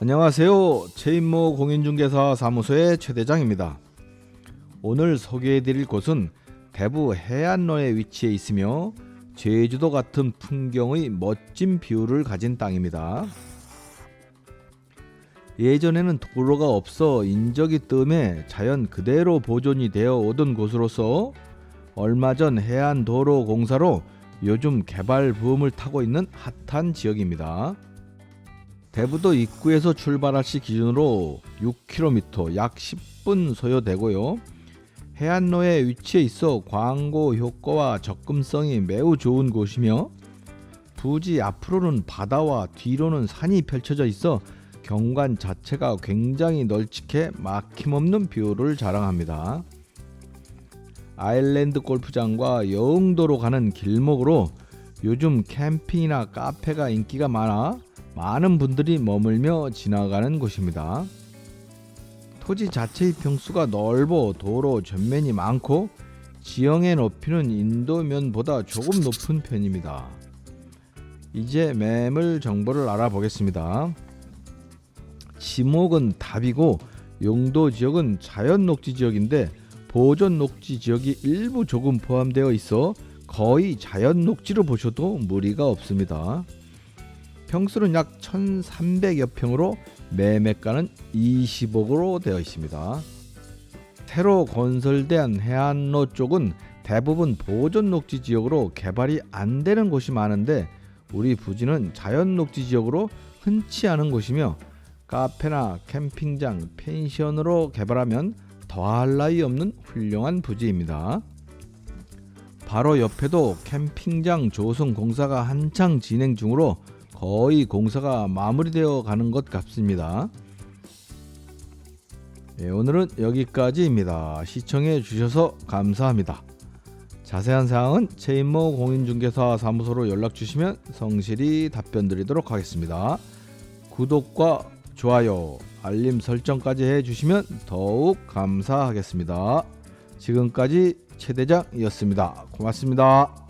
안녕하세요. 최인모 공인중개사 사무소의 최 대장입니다. 오늘 소개해드릴 곳은 대부 해안로에 위치해 있으며 제주도 같은 풍경의 멋진 뷰를 가진 땅입니다. 예전에는 도로가 없어 인적이 뜸해 자연 그대로 보존이 되어 오던 곳으로서 얼마 전 해안 도로 공사로 요즘 개발 붐을 타고 있는 핫한 지역입니다. 대부도 입구에서 출발할 시 기준으로 6km 약 10분 소요되고요. 해안로에 위치해 있어 광고 효과와 접근성이 매우 좋은 곳이며 부지 앞으로는 바다와 뒤로는 산이 펼쳐져 있어 경관 자체가 굉장히 널찍해 막힘없는 뷰를 자랑합니다. 아일랜드 골프장과 여흥도로 가는 길목으로 요즘 캠핑이나 카페가 인기가 많아 많은 분들이 머물며 지나가는 곳입니다. 토지 자체의 평수가 넓어 도로 전면이 많고 지형의 높이는 인도면보다 조금 높은 편입니다. 이제 매물 정보를 알아보겠습니다. 지목은 답이고 용도 지역은 자연 녹지 지역인데 보존 녹지 지역이 일부 조금 포함되어 있어 거의 자연 녹지로 보셔도 무리가 없습니다. 평수는 약 1,300여 평으로 매매가는 20억으로 되어 있습니다. 새로 건설된 해안로 쪽은 대부분 보존 녹지 지역으로 개발이 안 되는 곳이 많은데 우리 부지는 자연 녹지 지역으로 흔치 않은 곳이며 카페나 캠핑장, 펜션으로 개발하면 더할 나위 없는 훌륭한 부지입니다. 바로 옆에도 캠핑장 조성 공사가 한창 진행 중으로 거의 공사가 마무리되어 가는 것 같습니다. 예, 오늘은 여기까지입니다. 시청해 주셔서 감사합니다. 자세한 사항은 최인모 공인중개사 사무소로 연락 주시면 성실히 답변 드리도록 하겠습니다. 구독과 좋아요, 알림 설정까지 해 주시면 더욱 감사하겠습니다. 지금까지 최 대장이었습니다. 고맙습니다.